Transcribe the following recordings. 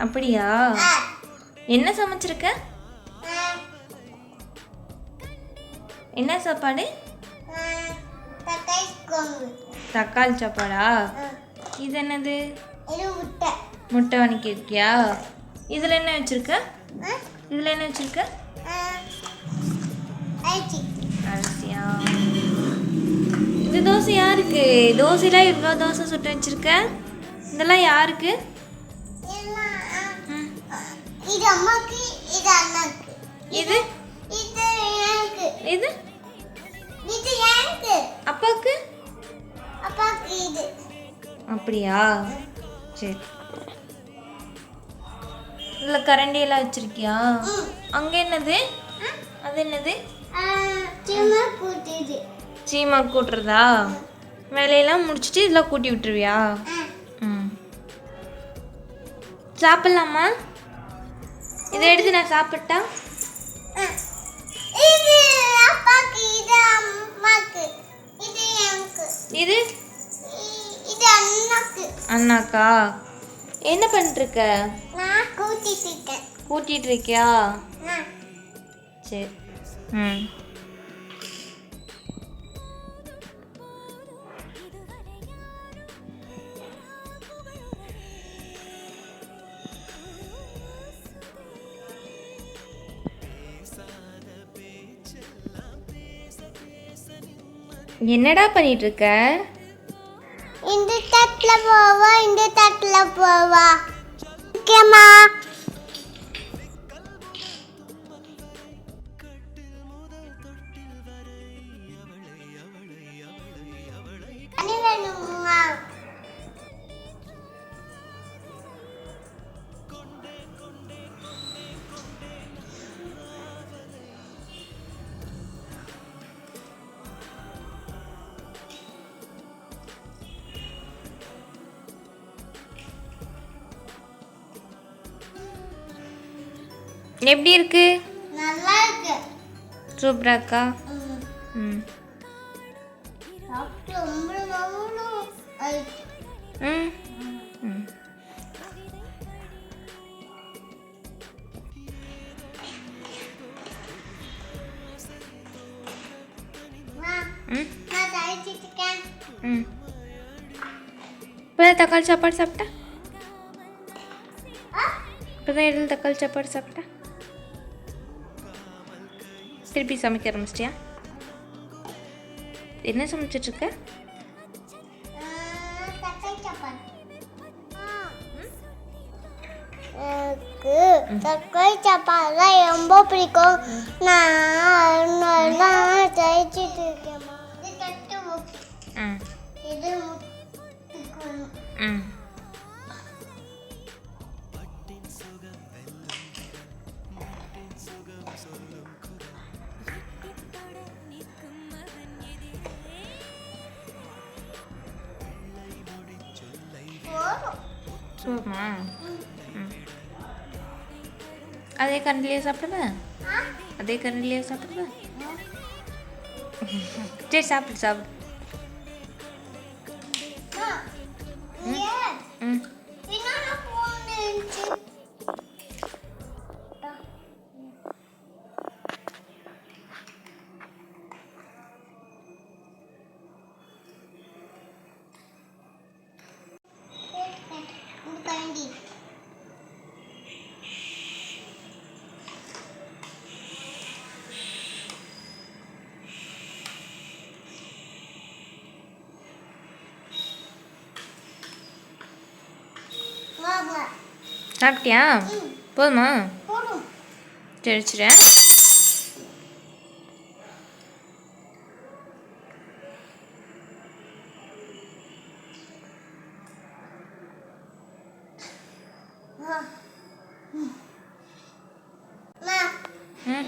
அப்படியா? ஆ, என்ன சமைச்சிருக்க? ஆ, என்ன சாப்பாடு? ஆ, தக்காளி சாப்பாடா? இது என்னது? முட்டை. முட்டை வணக்கியிருக்கியா இதில் என்ன வச்சுருக்க? இதில் என்ன வச்சுருக்க? அரிசியா? இது தோசை யாருக்கு? தோசைலாம் இவ்வளோ தோசை சுட்டு வச்சிருக்க? இதெல்லாம் யாருக்கு? இது அம்மாக்கு இது அண்ணாக்கு. இது? இது எனக்கு. இது? இது எனக்கு. அப்பாவுக்கு அப்பாக்கு இது. அப்படியா? சரி. இதில் கரண்டியெல்லாம் வச்சிருக்கியா. அங்கே என்னது? அது என்னது? சீமா கூட்டுறதா? வேலையெல்லாம் முடிச்சுட்டு இதெல்லாம் கூட்டி விட்டுருவியா? ம். சாப்பிட்லாமா? இதை எடுத்து நான் சாப்பிட்டா. இது அண்ணாக்கு. அண்ணாக்கா? என்ன பண்ணிட்டுருக்க கூட்டிட்டு இருக்கியா சரி. ம். என்னடா பண்ணிட்டு இருக்க இந்த தட்டுல போவா இந்த தட்டுல போவா. ஓகேம்மா எப்படி இருக்கு? நல்லா இருக்கு. சூப்பரா இப்போ தக்காளி சாப்பாடு சாப்பிட்டா? ஆ? இப்போ தான் இடையில தக்காளி சாப்பாடு சாப்பிட்டா? திருப்பி சமைக்க ஆரம்பிச்சிட்டியா? என்ன சமைச்சிட்ருக்க எனக்கு தக்காளி சாப்பாடு ரொம்ப பிடிக்கும். நான் தயாரிச்சிட்டு இருக்கேன்மா இது போதும். அதே கரண்டிலேயே சாப்பிடுவேன்? அதே கரண்டிலேயே சாப்பிடுவேன் சரி சாப்பிடு சாப்பிடு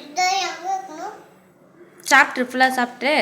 இதோ எங்க இருக்கணும்? சாப்பிட்டு ஃபுல்லாக சாப்பிட்டு